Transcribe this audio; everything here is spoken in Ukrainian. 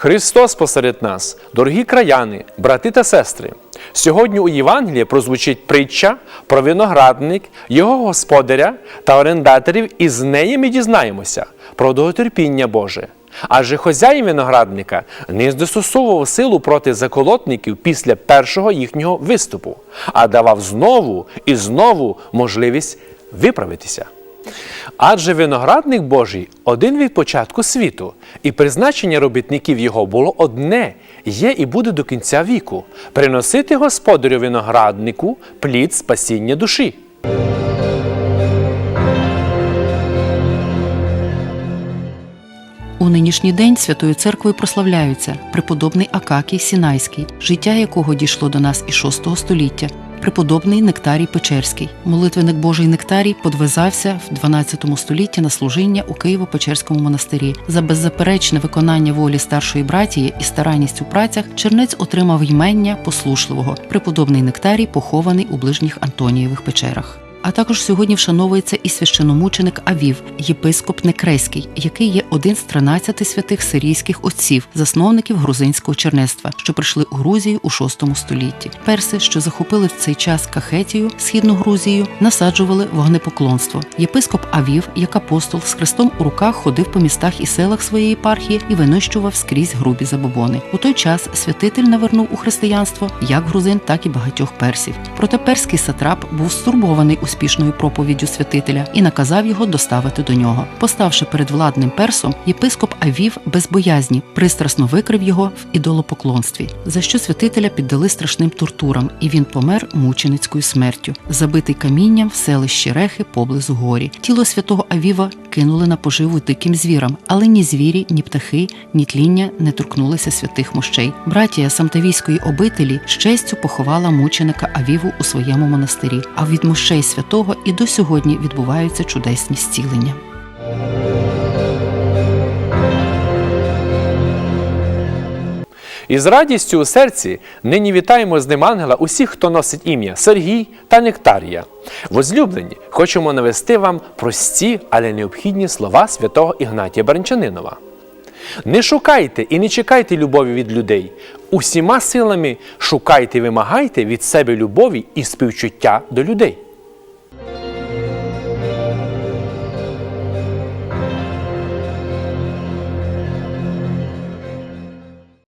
Христос посеред нас, дорогі краяни, брати та сестри. Сьогодні у Євангелії прозвучить притча про виноградник, його господаря та орендаторів, і з неї ми дізнаємося про довготерпіння Боже. Адже хозяїн виноградника не застосовував силу проти заколотників після першого їхнього виступу, а давав знову і знову можливість виправитися. Адже виноградник Божий один від початку світу, і призначення робітників його було одне, є і буде до кінця віку приносити господарю винограднику плід спасіння душі. У нинішній день Святою Церквою прославляються преподобний Акакій Сінайський, життя якого дійшло до нас із VI століття, преподобний Нектарій Печерський. Молитвенник Божий Нектарій подвизався в 12 столітті на служіння у Києво-Печерському монастирі. За беззаперечне виконання волі старшої братії і старанність у працях чернець отримав ймення послушливого. Преподобний Нектарій похований у ближніх Антонієвих печерах. А також сьогодні вшановується і священомученик Авів, єпископ Некрейський, який є один з 13 святих сирійських отців, засновників грузинського чернецтва, що прийшли у Грузію у VI столітті. Перси, що захопили в цей час Кахетію, східну Грузію, насаджували вогнепоклонство. Єпископ Авів, як апостол, з хрестом у руках ходив по містах і селах своєї єпархії і винищував скрізь грубі забобони. У той час святитель навернув у християнство як грузин, так і багатьох персів. Проте перський сатрап був стурбований успішною проповіддю святителя і наказав його доставити до нього. Поставши перед владним персом, єпископ Авів без боязні пристрасно викрив його в ідолопоклонстві, за що святителя піддали страшним тортурам, і він помер мученицькою смертю, забитий камінням в селищі Рехи поблизу горі. Тіло святого Авіва кинули на поживу диким звірам, але ні звірі, ні птахи, ні тління не торкнулися святих мощей. Братія Самтавійської обителі з честю поховала мученика Авіву у своєму монастирі. А від мощей святого і до сьогодні відбуваються чудесні зцілення. І з радістю у серці нині вітаємо з ним ангела усіх, хто носить ім'я Сергій та Нектарія. Возлюблені, хочемо навести вам прості, але необхідні слова святого Ігнатія Баранчанинова. Не шукайте і не чекайте любові від людей. Усіма силами шукайте і вимагайте від себе любові і співчуття до людей.